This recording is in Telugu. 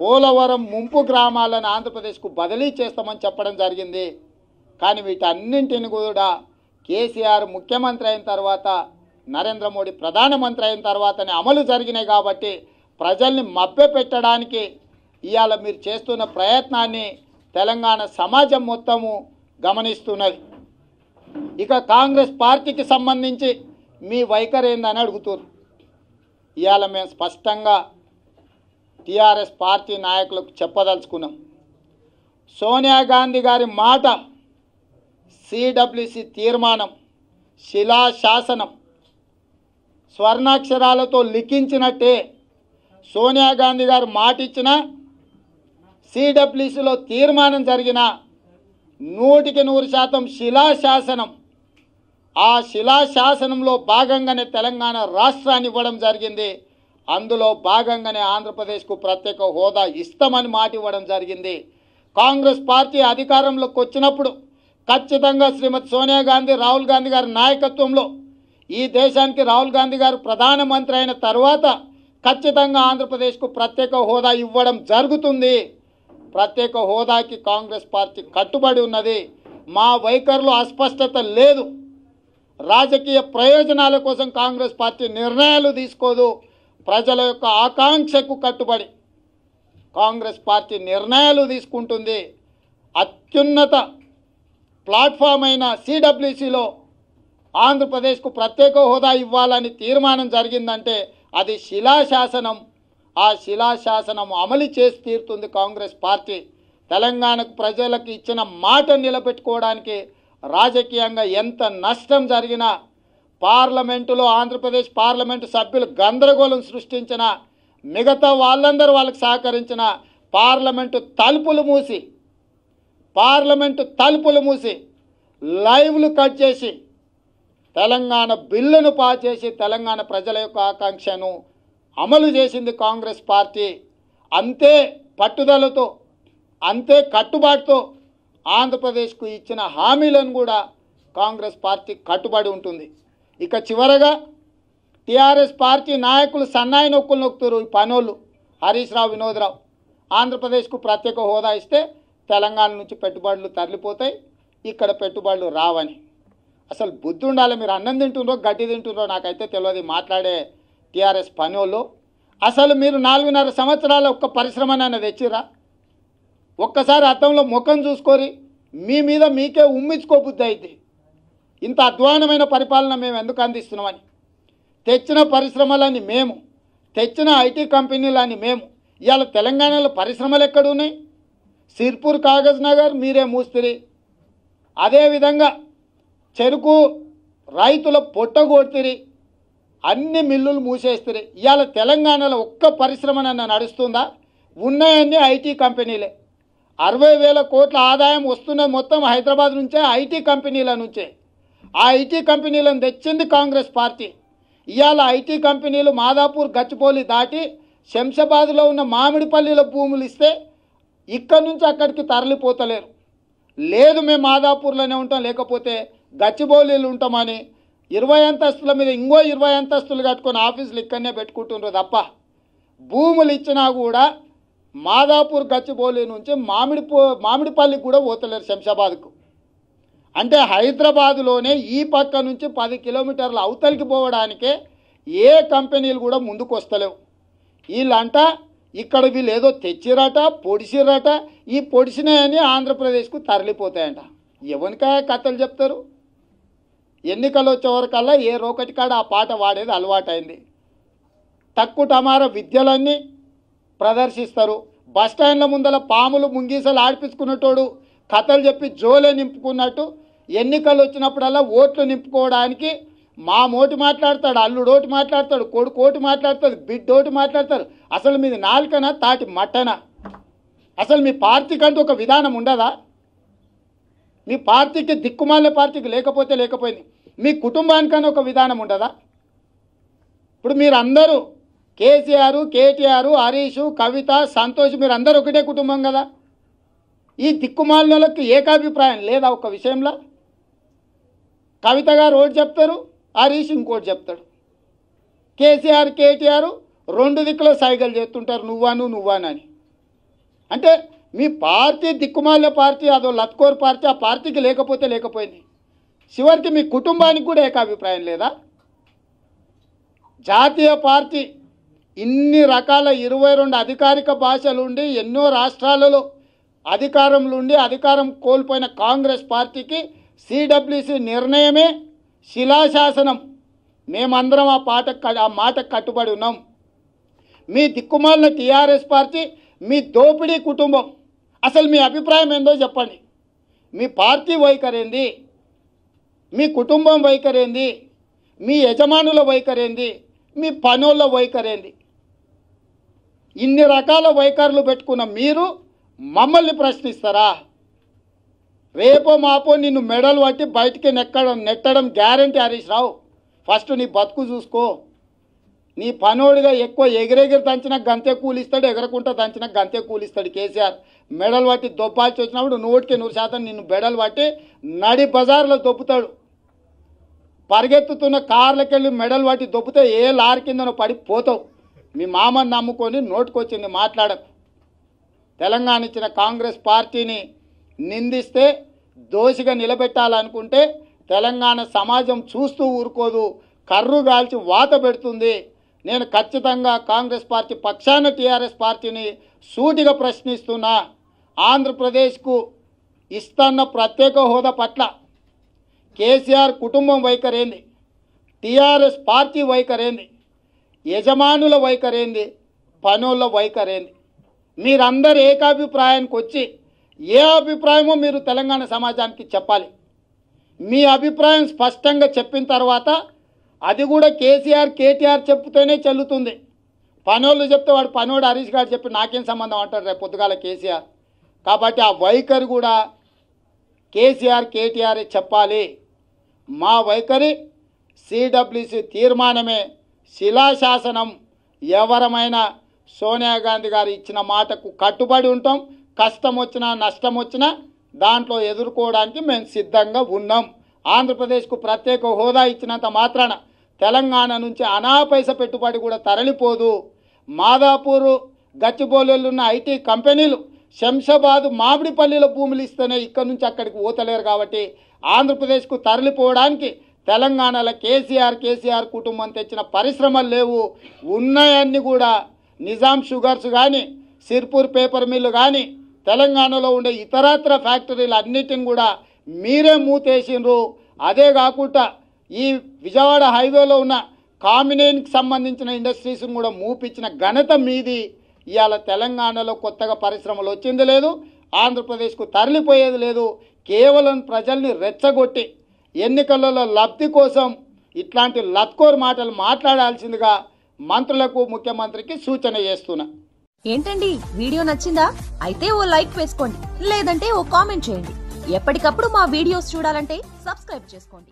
పోలవరం ముంపు గ్రామాలను ఆంధ్రప్రదేశ్కు బదిలీ చేస్తామని చెప్పడం జరిగింది. కానీ వీటన్నింటిని కూడా కేసీఆర్ ముఖ్యమంత్రి అయిన తర్వాత నరేంద్ర మోడీ ప్రధానమంత్రి అయిన తర్వాతనే అమలు జరిగినాయి కాబట్టి ప్రజల్ని మభ్యపెట్టడానికి ఇవాళ మీరు చేస్తున్న ప్రయత్నాన్ని తెలంగాణ సమాజం మొత్తము గమనిస్తున్నది. ఇక కాంగ్రెస్ పార్టీకి సంబంధించి మీ వైఖరి ఏందని అడుగుతారు ఇవాళ మేము స్పష్టంగా టీఆర్ఎస్ పార్టీ నాయకులకు చెప్పదలుచుకున్నాం. సోనియా గాంధీ గారి మాట సిడబ్ల్యూసి తీర్మానం శిలాశాసనం స్వర్ణాక్షరాలతో లిఖించినట్టే సోనియా గాంధీ గారు మాట ఇచ్చిన సిడబ్ల్యూసిలో తీర్మానం జరిగిన నూటికి నూరు శాతం శిలాశాసనం ఆ శిలాశాసనంలో భాగంగానే తెలంగాణ రాష్ట్రాన్ని ఇవ్వడం జరిగింది. అందులో భాగంగానే ఆంధ్రప్రదేశ్కు ప్రత్యేక హోదా ఇస్తామని మాట ఇవ్వడం జరిగింది. కాంగ్రెస్ పార్టీ అధికారంలోకి వచ్చినప్పుడు ఖచ్చితంగా శ్రీమతి సోనియా గాంధీ రాహుల్ గాంధీ గారి నాయకత్వంలో ఈ దేశానికి రాహుల్ గాంధీ గారు ప్రధానమంత్రి అయిన తర్వాత ఖచ్చితంగా ఆంధ్రప్రదేశ్కు ప్రత్యేక హోదా ఇవ్వడం జరుగుతుంది. ప్రత్యేక హోదాకి కాంగ్రెస్ పార్టీ కట్టుబడి ఉన్నది. మా వైఖరిలో అస్పష్టత లేదు. రాజకీయ ప్రయోజనాల కోసం కాంగ్రెస్ పార్టీ నిర్ణయాలు తీసుకోదు. ప్రజల యొక్క ఆకాంక్షకు కట్టుబడి కాంగ్రెస్ పార్టీ నిర్ణయాలు తీసుకుంటుంది. అత్యున్నత ప్లాట్ఫామ్ అయిన సిడబ్ల్యూసిలో ఆంధ్రప్రదేశ్కు ప్రత్యేక హోదా ఇవ్వాలని తీర్మానం జరిగిందంటే అది శిలాశాసనం. ఆ శిలాశాసనం అమలు చేసి తీరుతుంది కాంగ్రెస్ పార్టీ. తెలంగాణకు ప్రజలకు ఇచ్చిన మాట నిలబెట్టుకోవడానికి రాజకీయంగా ఎంత నష్టం జరిగినా పార్లమెంటులో ఆంధ్రప్రదేశ్ పార్లమెంటు సభ్యులు గందరగోళం సృష్టించిన మిగతా వాళ్ళందరూ వాళ్ళకి సహకరించిన పార్లమెంటు తలుపులు మూసి పార్లమెంటు తలుపులు మూసి లైవ్లు కట్ చేసి తెలంగాణ బిల్లును పాస్ చేసి తెలంగాణ ప్రజల యొక్క ఆకాంక్షను అమలు చేసింది కాంగ్రెస్ పార్టీ. అంతే పట్టుదలతో అంతే కట్టుబాటుతో ఆంధ్రప్రదేశ్కు ఇచ్చిన హామీలను కూడా కాంగ్రెస్ పార్టీ కట్టుబడి ఉంటుంది. ఇక చివరగా టీఆర్ఎస్ పార్టీ నాయకులు సన్నాయి నొక్కులు నొక్కుతారు ఈ పనోళ్ళు. హరీష్ రావు వినోద్రావు. ఆంధ్రప్రదేశ్కు ప్రత్యేక హోదా ఇస్తే తెలంగాణ నుంచి పెట్టుబడులు తరలిపోతాయి. ఇక్కడ పెట్టుబడులు రావని. అసలు బుద్ధి ఉండాలి మీరు అన్నం తింటుండ్రో గడ్డి తింటుండ్రో నాకైతే తెలియదు. మాట్లాడే టీఆర్ఎస్ పనోళ్ళు. అసలు మీరు నాలుగున్నర సంవత్సరాల ఒక్క పరిశ్రమనైనా తెచ్చిరా ఒక్కసారి అద్దంలో ముఖం చూసుకొని మీ మీద మీకే ఉమ్మించుకోబుద్ది అయితే ఇంత అధ్వానమైన పరిపాలన మేము ఎందుకు అందిస్తున్నామని? తెచ్చిన పరిశ్రమలని మేము తెచ్చిన ఐటీ కంపెనీలని మేము ఇవాళ తెలంగాణలో పరిశ్రమలు ఎక్కడున్నాయి? సిర్పూర్ కాగజ్ నగర్ మీరే మూస్తిరి అదేవిధంగా చెరుకు రైతుల పొట్ట కొడుతురి అన్ని మిల్లులు మూసేస్తారు ఇవాళ తెలంగాణలో ఒక్క పరిశ్రమనన్నా నడుస్తుందా? ఉన్నాయన్నీ ఐటీ కంపెనీలే. అరవై వేల కోట్ల ఆదాయం వస్తున్నది మొత్తం హైదరాబాద్ నుంచే ఐటీ కంపెనీల నుంచే. ఆ ఐటీ కంపెనీలను తెచ్చింది కాంగ్రెస్ పార్టీ. ఇవాళ ఐటీ కంపెనీలు మాదాపూర్ గచ్చిపోలి దాటి శంషాబాద్లో ఉన్న మామిడిపల్లిలో భూములు ఇస్తే ఇక్కడి నుంచి అక్కడికి తరలిపోతలేరు. లేదు మేము మాదాపూర్లోనే ఉంటాం లేకపోతే గచ్చిబౌలీలు ఉంటామని ఇరవై అంతస్తుల మీద ఇంకో ఇరవై అంతస్తులు కట్టుకొని ఆఫీసులు ఇక్కడనే పెట్టుకుంటున్నారు తప్ప. భూములు ఇచ్చినా కూడా మాదాపూర్ గచ్చిబౌలి నుంచి మామిడి మామిడిపల్లికి కూడా పోతలేరు శంషాబాద్కు. అంటే హైదరాబాదులోనే ఈ పక్క నుంచి పది కిలోమీటర్ల అవతలికి పోవడానికే ఏ కంపెనీలు కూడా ముందుకు వస్తలేవు వీళ్ళంట ఇక్కడ వీళ్ళు ఏదో తెచ్చిరట పొడిచిరట ఈ పొడిచినాయని ఆంధ్రప్రదేశ్కు తరలిపోతాయంట. ఎవరికాయ కథలు చెప్తారు? ఎన్నికలు వచ్చేవరకల్లా ఏ రోకటి కాడ ఆ పాట వాడేది అలవాటైంది. తక్కువ టమార విద్యలన్నీ ప్రదర్శిస్తారు. బస్ స్టాండ్ల ముందల పాములు ముంగీసలు ఆడిపించుకున్నటోడు కథలు చెప్పి జోలే నింపుకున్నట్టు ఎన్నికలు వచ్చినప్పుడల్లా ఓట్లు నింపుకోవడానికి మా మోటి మాట్లాడతాడు అల్లుడోటి మాట్లాడతాడు కొడుకు ఓటి మాట్లాడతాడు బిడ్డోటి మాట్లాడతారు అసలు మీది నాలుకనా తాటి మట్టనా? అసలు మీ పార్టీకంటూ ఒక విధానం ఉండదా? మీ పార్టీకి దిక్కుమాలే పార్టీకి లేకపోతే లేకపోయింది. మీ కుటుంబానికన్నా ఒక విధానం ఉండదా? ఇప్పుడు మీరందరూ కేసీఆర్ కేటీఆర్ హరీష్ కవిత సంతోష్ మీరు అందరూ ఒకటే కుటుంబం కదా. ఈ దిక్కుమాలినలకు ఏకాభిప్రాయం లేదా ఒక విషయంలో? కవిత గారు ఒకటి చెప్తారు హరీష్ ఇంకోటి చెప్తాడు. కేసీఆర్ కేటీఆర్ రెండు దిక్కుల సైగలు చేస్తుంటారు నువ్వాను నువ్వానని అంటే మీ పార్టీ దిక్కుమాల పార్టీ అదో లత్కోర్ పార్టీ ఆ పార్టీకి లేకపోతే లేకపోయింది. చివరికి మీ కుటుంబానికి కూడా ఏకాభిప్రాయం లేదా? జాతీయ పార్టీ ఇన్ని రకాల ఇరవై రెండు అధికారిక భాషలు ఉండి ఎన్నో రాష్ట్రాలలో అధికారంలో ఉండి అధికారం కోల్పోయిన కాంగ్రెస్ పార్టీకి సిడబ్ల్యూసి నిర్ణయమే శిలాశాసనం. మేమందరం ఆ పాట ఆ మాటకు కట్టుబడి ఉన్నాం. మీ దిక్కుమాలిన టీఆర్ఎస్ పార్టీ మీ దోపిడీ కుటుంబం. అసలు మీ అభిప్రాయం ఏందో చెప్పండి. మీ పార్టీ వైఖరేంది? మీ కుటుంబం వైఖరేంది? మీ యజమానుల వైఖరేంది? మీ పనుల వైఖరేంది? ఇన్ని రకాల వైఖరులు పెట్టుకున్న మీరు మమ్మల్ని ప్రశ్నిస్తారా? రేపో మాపో నిన్ను మెడలు పట్టి బయటికి నెక్కడం నెట్టడం గ్యారంటీ హరీష్ రావు. ఫస్ట్ నీ బతుకు చూసుకో. నీ పనోడిగా ఎక్కువ ఎగిరెగిరి దంచిన గంతే కూలిస్తాడు ఎగరకుంటా దంచిన గంతే కూలిస్తాడు కేసీఆర్. మెడలు పట్టి దొబ్బాల్సి వచ్చినప్పుడు నూటికి నూరు శాతం నిన్ను బెడలు పట్టి నడి బజార్లో దొబ్బుతాడు. పరిగెత్తుతున్న కార్లకెళ్ళి మెడలు పట్టి దొబ్బితే ఏ లారీ కిందనో పడిపోతావు మీ మామని నమ్ముకొని నోటుకొచ్చింది మాట్లాడకు తెలంగాణ ఇచ్చిన కాంగ్రెస్ పార్టీని నిందిస్తే దోషిగా నిలబెట్టాలనుకుంటే తెలంగాణ సమాజం చూస్తూ ఊరుకోదు కర్రు గాల్చి వాత పెడుతుంది. నేను ఖచ్చితంగా కాంగ్రెస్ పార్టీ పక్షాన టీఆర్ఎస్ పార్టీని సూటిగా ప్రశ్నిస్తున్నా. ఆంధ్రప్రదేశ్కు ఇస్తున్న ప్రత్యేక హోదా పట్ల కేసీఆర్ కుటుంబం వైఖరేంది టీఆర్ఎస్ పార్టీ వైఖరేంది. యజమానుల వైఖరేంది? పనుల వైఖరేంది? మీరందరు ఏకాభిప్రాయానికి వచ్చి ఏ అభిప్రాయమో మీరు తెలంగాణ సమాజానికి చెప్పాలి. మీ అభిప్రాయం స్పష్టంగా చెప్పిన తర్వాత అది కూడా కేసీఆర్ కేటీఆర్ చెప్తేనే చెల్లుతుంది. పనోళ్ళు చెప్తే వాడు పనోడు హరీష్ గారు చెప్పి నాకేం సంబంధం అంటారు రేపు పొద్దుగాల కేసీఆర్. కాబట్టి ఆ వైఖరి కూడా కేసీఆర్ కేటీఆర్ చెప్పాలి. మా వైఖరి సిడబ్ల్యూసి తీర్మానమే. శిలాశాసనం ఎవరమైనా సోనియా గాంధీ గారు ఇచ్చిన మాటకు కట్టుబడి ఉంటాం. కష్టం వచ్చినా నష్టం వచ్చినా దాంట్లో ఎదుర్కోవడానికి మేము సిద్ధంగా ఉన్నాం. ఆంధ్రప్రదేశ్కు ప్రత్యేక హోదా ఇచ్చినంత మాత్రాన తెలంగాణ నుంచి అనాపైస పెట్టుబడి కూడా తరలిపోదు. మాదాపూరు గచ్చిబౌలిలో ఐటీ కంపెనీలు శంషాబాద్ మామిడిపల్లిలో భూములు ఇస్తేనే ఇక్కడ నుంచి అక్కడికి పోతలేరు కాబట్టి ఆంధ్రప్రదేశ్కు తరలిపోవడానికి తెలంగాణలో కేసీఆర్ కేసీఆర్ కుటుంబం తెచ్చిన పరిశ్రమలు లేవు. ఉన్నాయన్నీ కూడా నిజాం షుగర్స్ కానీ సిర్పూర్ పేపర్ మిల్లు కానీ తెలంగాణలో ఉండే ఇతరత్ర ఫ్యాక్టరీలు అన్నిటిని కూడా మీరే మూతేసిండ్రు. అదే కాకుండా ఈ విజయవాడ హైవేలో ఉన్న కామినేనికి సంబంధించిన ఇండస్ట్రీస్ని కూడా మూపించిన ఘనత మీది. ఇవాళ తెలంగాణలో కొత్తగా పరిశ్రమలు వచ్చింది లేదు ఆంధ్రప్రదేశ్కు తరలిపోయేది లేదు. కేవలం ప్రజల్ని రెచ్చగొట్టి ఎన్నికలలో లబ్ధి కోసం ఇట్లాంటి లత్కోర్ మాటలు మాట్లాడాల్సిందిగా మంత్రులకు ముఖ్యమంత్రికి సూచన చేస్తున్నా. ఏంటండి? వీడియో నచ్చిందా? అయితే ఓ లైక్ వేసుకోండి. లేదంటే ఓ కామెంట్ చేయండి. ఎప్పటికప్పుడు మా వీడియోస్ చూడాలంటే సబ్స్క్రైబ్ చేసుకోండి.